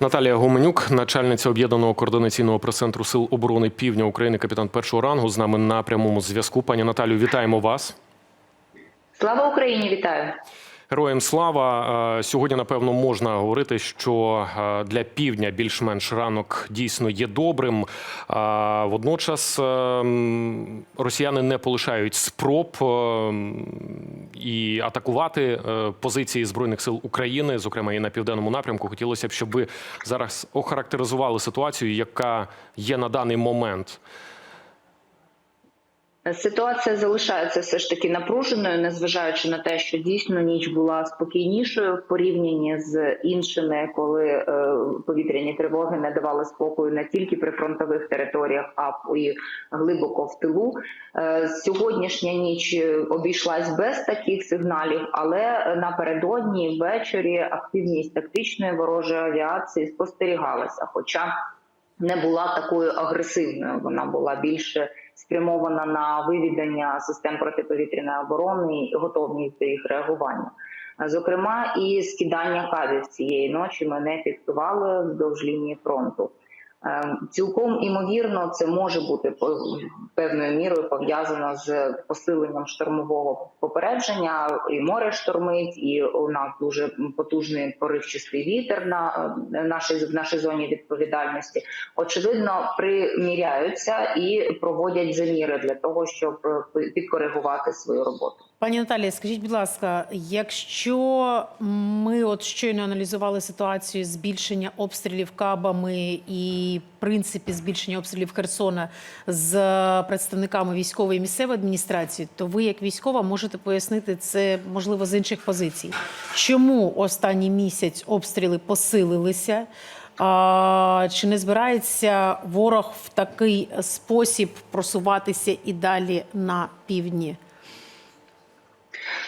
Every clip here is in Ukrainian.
Наталія Гуменюк, начальниця об'єднаного координаційного прес-центру сил оборони Півдня України, капітан першого рангу, з нами на прямому зв'язку. Пані Наталію, вітаємо вас. Слава Україні, вітаю. Героям слава Е, сьогодні. Напевно, можна говорити, що е, для півдня більш-менш ранок дійсно є добрим. Е, Водночас росіяни не полишають спроб і атакувати позиції збройних сил України, зокрема і на південному напрямку. Хотілося б, щоб ви зараз охарактеризували ситуацію, яка є на даний момент. Ситуація залишається все ж таки напруженою, незважаючи на те, що дійсно ніч була спокійнішою в порівнянні з іншими, коли е, повітряні тривоги не давали спокою не тільки при фронтових територіях, а й глибоко в тилу. Е, сьогоднішня ніч обійшлась без таких сигналів, але напередодні ввечері активність тактичної ворожої авіації спостерігалася. Хоча не була такою агресивною, вона була більше спрямована на вивідання систем протиповітряної оборони і готовність до їх реагування. Зокрема, і скидання кабів цієї ночі мене фіксували вздовж лінії фронту. Е, Цілком імовірно, це може бути певною мірою пов'язано з посиленням штормового попередження. І море штормить, і у нас дуже потужний поривчистий вітер на е, нашій в нашій зоні відповідальності. Очевидно, приміряються і проводять заміри для того, щоб е, підкоригувати свою роботу. Пані Наталія, скажіть, будь ласка, якщо ми от щойно аналізували ситуацію збільшення обстрілів кабами і принципі збільшення обстрілів Херсона з представниками військової місцевої адміністрації, то ви, як військова, можете пояснити це можливо з інших позицій. Чому останній місяць обстріли посилилися? А, чи не збирається ворог в такий спосіб просуватися і далі на півдні?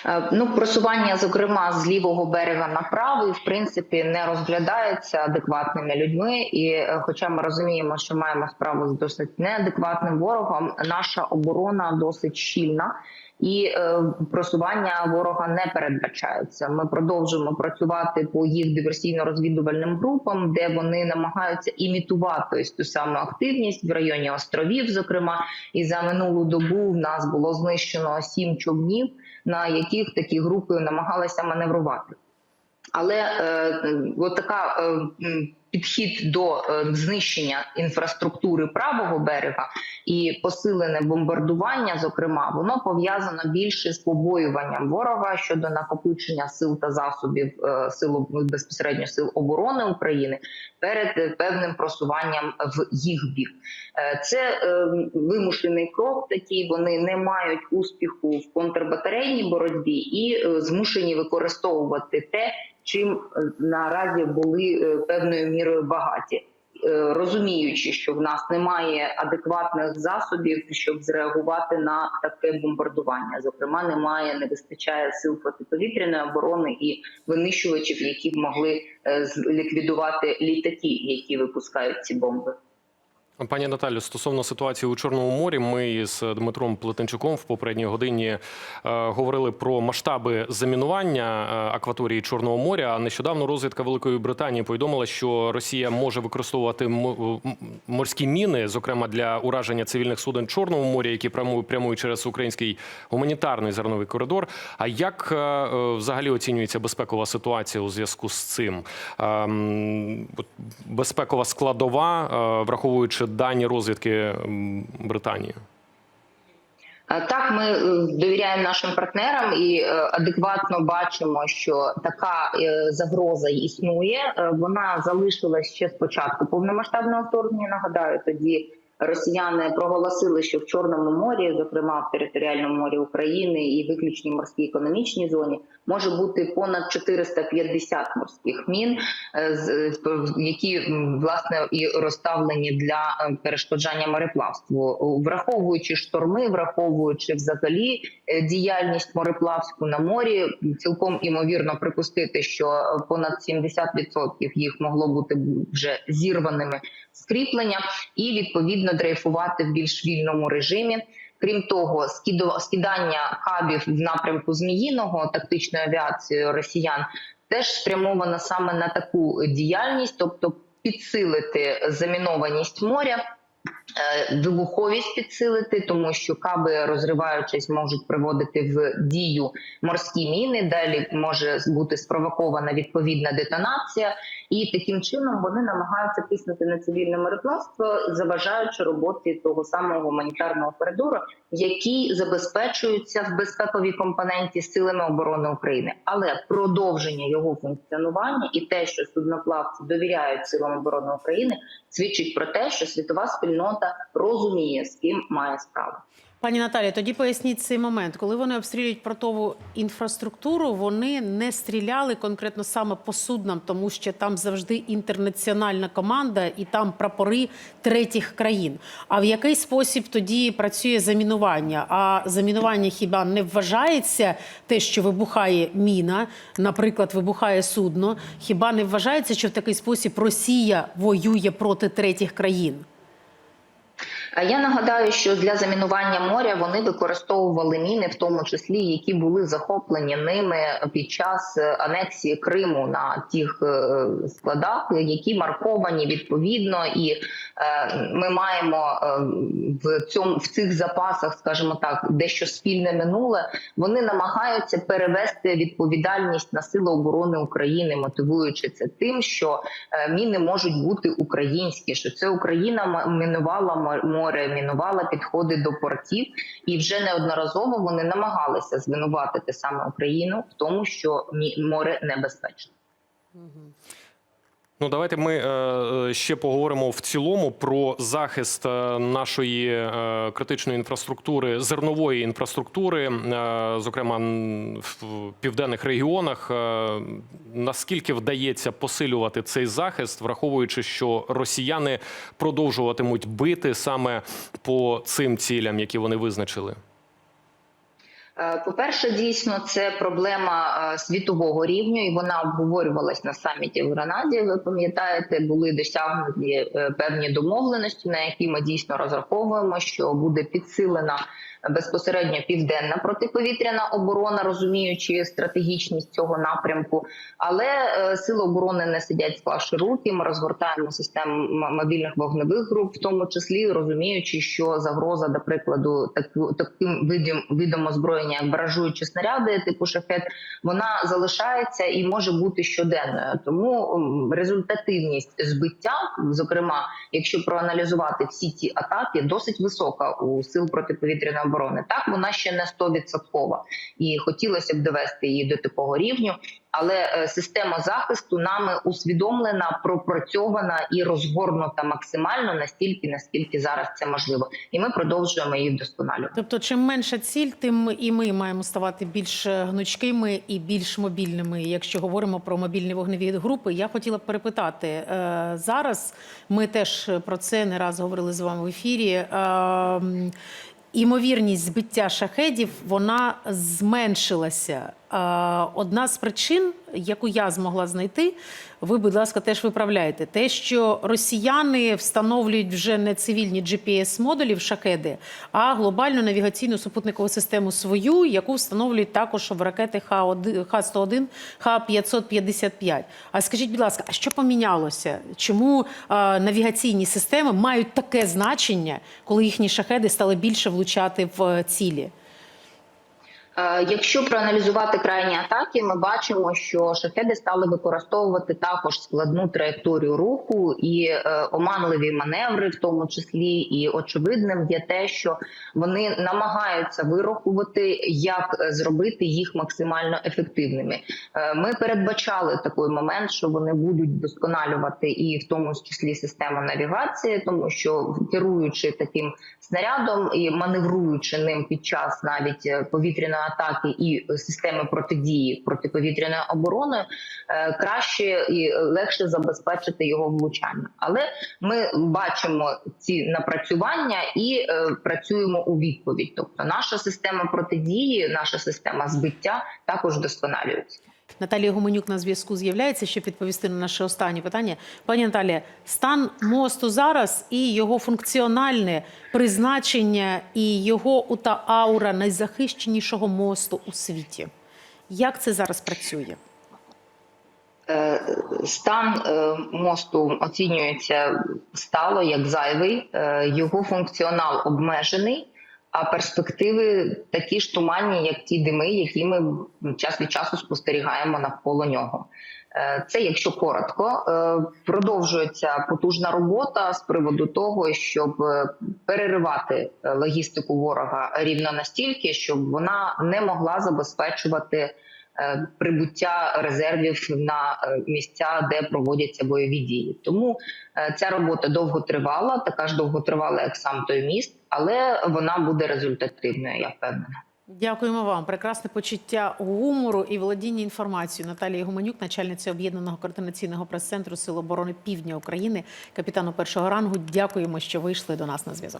Е, Ну, просування, зокрема, з лівого берега на правий, в принципі, не розглядається адекватними людьми. І, е, хоча ми розуміємо, що маємо справу з досить неадекватним ворогом, наша оборона досить щільна. І е, просування ворога не передбачається. Ми продовжуємо працювати по їх диверсійно-розвідувальним групам, де вони намагаються імітувати ось ту саму активність в районі островів. Зокрема, і за минулу добу в нас було знищено сім човнів, на яких такі групи намагалися маневрувати. Але е, от така е, підхід до е, знищення інфраструктури правого берега і посилене бомбардування, зокрема, воно пов'язано більше з побоюванням ворога щодо накопичення сил та засобів е, сил безпосередньо сил оборони України перед е, певним просуванням в їх бік. Це вимушений крок. Такий вони не мають успіху в контрбатарейній боротьбі і змушені використовувати те, чим наразі були певною мірою багаті. Е, Розуміючи, що в нас немає адекватних засобів, щоб зреагувати на таке бомбардування. Зокрема, немає, не вистачає сил протиповітряної оборони і винищувачів, які б могли е, ліквідувати літаки, які випускають ці бомби. Пані Наталю, стосовно ситуації у Чорному морі, ми з Дмитром Плетенчуком в попередній годині е, говорили про масштаби замінування е, акваторії Чорного моря. А нещодавно розвідка Великої Британії повідомила, що Росія може використовувати морські міни, зокрема для ураження цивільних суден Чорного моря, які прямують через український гуманітарний зерновий коридор. А як е, взагалі оцінюється безпекова ситуація у зв'язку з цим? Ем, Безпекова складова, враховуючи дані розвідки Британії. Е, Так, ми е, довіряємо нашим партнерам і е, адекватно бачимо, що така загроза існує. Вона залишилась ще з початку повномасштабного вторгнення. Нагадаю, тоді росіяни проголосили, що в Чорному морі, зокрема в територіальному морі України і виключній морській економічній зоні, може бути понад 450 морських мін, е, з- які власне і розставлені для е, перешкоджання мореплавству, враховуючи шторми, враховуючи взагалі е, діяльність мореплавську на морі, цілком імовірно припустити, що понад 70% їх могло бути вже зірваними скріплення, і відповідно дрейфувати в більш вільному режимі. Крім того, скидання кабів в напрямку Зміїного тактичною авіацією росіян теж спрямована саме на таку діяльність, тобто підсилити замінованість моря. е, Вибуховість підсилити, тому що каби, розриваючись, можуть приводити в дію морські міни. Далі може бути спровокована відповідна детонація, і таким чином вони намагаються тиснути на цивільне мореплавство, заважаючи роботі того самого гуманітарного коридору, який забезпечується в безпековій компоненті силами оборони України. Але продовження його функціонування і те, що судноплавці довіряють силам оборони України, свідчить про те, що світова спільнота розуміє, з ким має справу. Пані Наталі, тоді поясніть цей момент. Коли вони обстрілюють портову інфраструктуру, вони не стріляли конкретно саме по суднам, тому що там завжди інтернаціональна команда і там прапори третіх країн. А в який спосіб тоді працює замінування? А замінування хіба не вважається те, що вибухає міна, наприклад, вибухає судно? Хіба не вважається, що в такий спосіб Росія воює проти третіх країн? А Я нагадаю, що для замінування моря вони використовували міни, в тому числі які були захоплені ними під час е, анексії Криму на тих е, складах, які марковані відповідно, і е, ми маємо в цьому в цих запасах, скажімо так, дещо спільне минуле. Вони намагаються перевести відповідальність на сили оборони України, мотивуючи це тим, що міни можуть бути українські, що це Україна мінувала мо- море, підходи до портів, і вже неодноразово вони намагалися звинуватити саме Україну в тому, що море небезпечне. Ну, давайте ми е, ще поговоримо в цілому про захист е, нашої е, критичної інфраструктури, зернової інфраструктури, е, зокрема в південних регіонах. Е, наскільки вдається посилювати цей захист, враховуючи, що росіяни продовжуватимуть бити саме по цим цілям, які вони визначили? Е, По-перше, дійсно, це проблема е, світового рівню, і вона обговорювалась на саміті в Гранаді. Ви пам'ятаєте, були досягнуті е, певні домовленості, на які ми дійсно розраховуємо, що буде підсилена безпосередньо південна протиповітряна оборона, розуміючи стратегічність цього напрямку. Але е, сили оборони не сидять склавши руки. Ми розгортаємо систему мобільних вогневих груп, в тому числі розуміючи, що загроза, до прикладу, таким видом видом озброєння, як баражуючі снаряди, типу шахет, вона залишається і може бути щоденною. Тому результативність збиття, зокрема, якщо проаналізувати всі ці атаки, досить висока у сил протиповітряної оборони. Так вона ще не 100%. і хотілося б довести її до такого рівню. Але е, система захисту нами усвідомлена, пропрацьована і розгорнута максимально настільки, наскільки зараз це можливо, і ми продовжуємо її вдосконалювати. Тобто, чим менша ціль, тим і ми маємо ставати більш гнучкими і більш мобільними. Якщо говоримо про мобільні вогневі групи, я хотіла б перепитати е, зараз. Ми теж про це не раз говорили з вами в ефірі. Імовірність збиття шахедів вона зменшилася. Е, Одна з причин, яку я змогла знайти, ви, будь ласка, теж виправляєте, те, що росіяни встановлюють вже не цивільні GPS-модулі шахеди, а глобальну навігаційну супутникову систему свою, яку встановлюють також в ракети Х-1, Х-101, Х-555. А скажіть, будь ласка, а що помінялося? Чому е, навігаційні системи мають таке значення, коли їхні шахеди стали більше влучати в е, цілі? Е, Якщо проаналізувати крайні атаки, ми бачимо, що шахеди стали використовувати також складну траєкторію руху і е, оманливі маневри, в тому числі, і очевидним є те, що вони намагаються вирахувати, як е, зробити їх максимально ефективними. Ми передбачали такий момент, що вони будуть вдосконалювати і в тому числі систему навігації, тому що керуючи таким снарядом і маневруючи ним під час навіть повітряної атаки і системи протидії протиповітряної оборони, е, краще і легше забезпечити його влучання. Але ми бачимо ці напрацювання і е, працюємо у відповідь. Тобто, наша система протидії, наша система збиття також вдосконалюється. Наталія Гуменюк на зв'язку з'являється, щоб відповісти на наше останнє питання. Пані Наталія, стан мосту зараз і його функціональне призначення, і його ота аура найзахищенішого мосту у світі. Як це зараз працює? Е, Стан е, мосту оцінюється стало як зайвий, Е, його функціонал обмежений, а перспективи такі ж туманні, як ті дими, які ми час від часу спостерігаємо навколо нього. Е, Це якщо коротко, Е, продовжується потужна робота з приводу того, щоб е, переривати логістику ворога рівно настільки, щоб вона не могла забезпечувати прибуття резервів на е, місця, де проводяться бойові дії. Тому е, ця робота довго тривала, така ж довго тривала, як сам той міст, але вона буде результативною, я впевнена. Дякуємо вам. Прекрасне почуття гумору і володіння інформацією. Наталія Гуменюк, начальниця об'єднаного координаційного прес-центру Сил оборони Півдня України, капітану першого рангу. Дякуємо, що вийшли до нас на зв'язок.